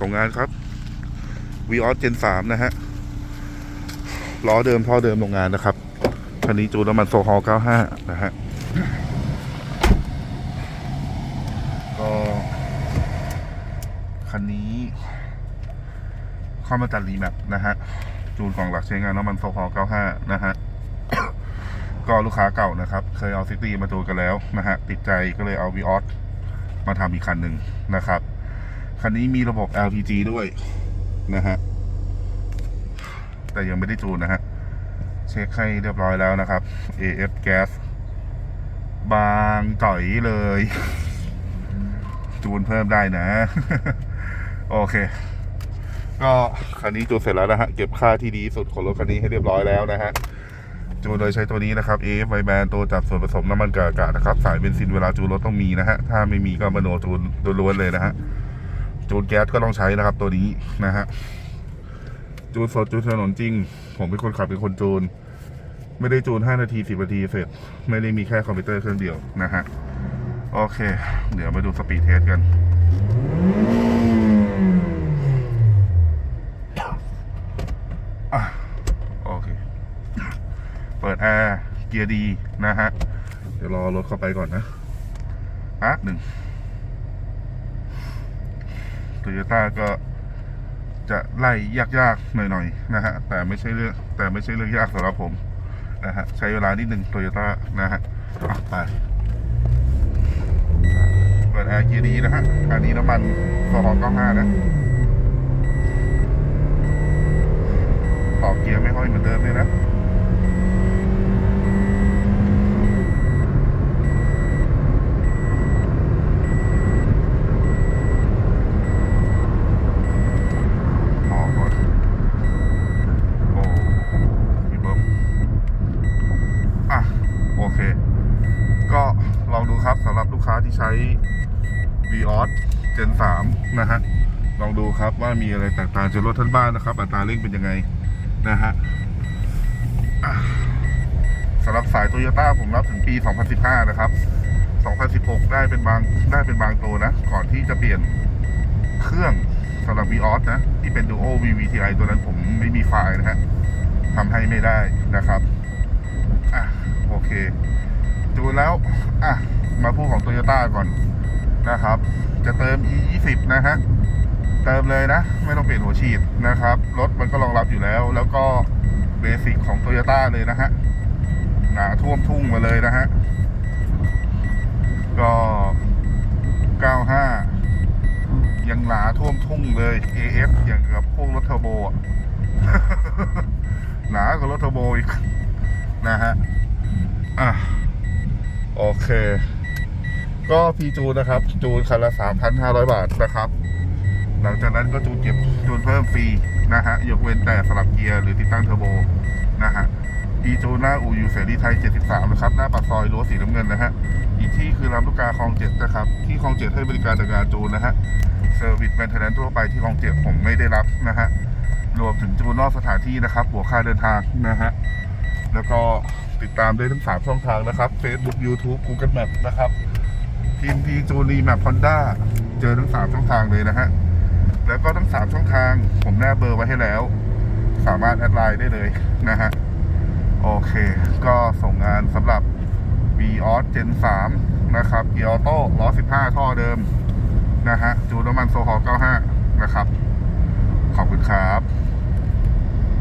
ส่งงานครับ v ีออสเจนสามนะฮะล้อเดิมท่อเดิมโรงงานนะครับคันนี้จูนน้ำมันโซฮอล์95 นะฮะก็คันนี้เข้ามาจัดรีแมปนะฮะ จูนกล่องหลักใช้งานน้ำมันโซฮอล์95 นะฮะก็ลูกค้าเก่านะครับ เคยเอาซิตี้มาจูนกันแล้วนะฮะ ติดใจก็เลยเอา v ีออสมาทำอีกคันหนึ่งนะครับ คันนี้มีระบบ LPG ด้วยนะฮะ แต่ยังไม่ได้จูนนะฮะ เช็คให้เรียบร้อยแล้วนะครับ AF Gas บางจ่อยเลย จูนเพิ่มได้นะ โอเค ก็คันนี้จูนเสร็จแล้วนะฮะ เก็บค่าที่ดีสุดของรถคันนี้ให้เรียบร้อยแล้วนะฮะจูนโดยใช้ตัวนี้นะครับ AF i b a n ตัวจับส่วนผสมน้ำมันกากาศนะครับ สายเบนซินเวลาจูนรถต้องมีนะฮะ ถ้าไม่มีก็มโนจูนล้วนเลยนะฮะ จูนแก๊สก็ต้องใช้นะครับ ตัวนี้นะฮะจูนสดจูนถนนจริง ผมเป็นคนขับเป็นคนจูน ไม่ได้จูน 5 นาที 10 นาทีเสร็จ ไม่ได้มีแค่คอมพิวเตอร์เครื่องเดียวนะฮะ โอเค เดี๋ยวมาดูสปีดเทสกันอโอเค เปิดแอร์เกียร์ดีนะฮะ เดี๋ยวรอรถเข้าไปก่อนนะอะหนึ่ง โตโยต้าก็จะไล่ยากๆหน่อยๆนะฮะแต่ไม่ใช่เรื่องแต่ไม่ใช่เรื่องยากสำหรับผมนะฮะใช้เวลานิดหนึ่งโตโยต้านะฮะอะไปเปิดแอร์เกียร์ดีนะฮะอันนี้น้ำมันสองเก้าห้านะต่อเกียร์ไม่ค่อยเหมือนเดิมเลยนะ ออกก่อนโอ้พี่เบิ้มอะ โอเค ก็ลองดูครับสำหรับลูกค้า ที่ใช้ v ีออสเจน3นะฮะ ลองดูครับว่ามีอะไรแตกต่างจากรถท่านบ้านนะครับ อัตราเร่งเป็นยังไงนะฮะอะสำหรับสายโตโยต้าผมรับถึงปี 2015 นะครับ 2016 ได้เป็นบางได้เป็นบางตัวนะ ก่อนที่จะเปลี่ยนเครื่องสำหรับ v ีออสนะ ที่เป็น Duo VVTi ตัวนั้นผมไม่มีไฟล์นะฮะทำให้ไม่ได้นะครับ อะ โอเค ดูแล้ว อะ มาพูดของโตโยต้าก่อนนะครับ จะเติม e 2 0นะฮะ เติมเลยนะ ไม่ต้องเปลี่ยนหัวฉีดนะครับ รถมันก็รองรับอยู่แล้ว แล้วก็เบสิกของโตโยต้าเลยนะฮะหนาท่วมทุ่งมาเลยนะฮะ ก็ 95 ยังหนาท่วมทุ่งเลย AF อย่างกับพวกรถเทอร์โบหนากว่ารถเทอร์โบอีกนะฮะ อะ โอเค ก็พีจูนนะครับ จูนคันละ 3,500 บาทนะครับ หลังจากนั้นก็จูนเก็บจูนเพิ่มฟรีนะฮะยกเว้นแต่สลับเกียร์หรือติดตั้งเทอร์โบนะฮะพีจูนหน้าอู่อยู่เสรีไทย 73 นะครับ หน้าปากซอยรั้วสีน้ำเงินนะฮะอีกที่คือลำลูกกาคลองเจ็ดนะครับ ที่คลองเจ็ดให้บริการจัดการจูนนะฮะเซอร์วิสแมนเทนแนนทั่วไปที่คลองเจ็ดผมไม่ได้รับนะฮะรวมถึงจูนนอกสถานที่นะครับบวกค่าเดินทางนะฮะแล้วก็ติดตามได้ทั้ง 3 ช่องทางนะครับ Facebook YouTube Google Map นะครับ ทีมพีจูนีแมปฮอนด้าเจอทั้ง3ช่องทางเลยนะฮะ แล้วก็ทั้ง3ช่องทางผมแนบเบอร์ไว้ให้แล้ว สามารถแอดไลน์ได้เลยนะฮะ โอเค ก็ส่งงานสำหรับ v ีออสเจน3นะครับเกียร์ออโต้ล้อ15ท่อเดิม นะฮะ จูนน้ำมันโซฮอล์95นะครับ ขอบคุณครับ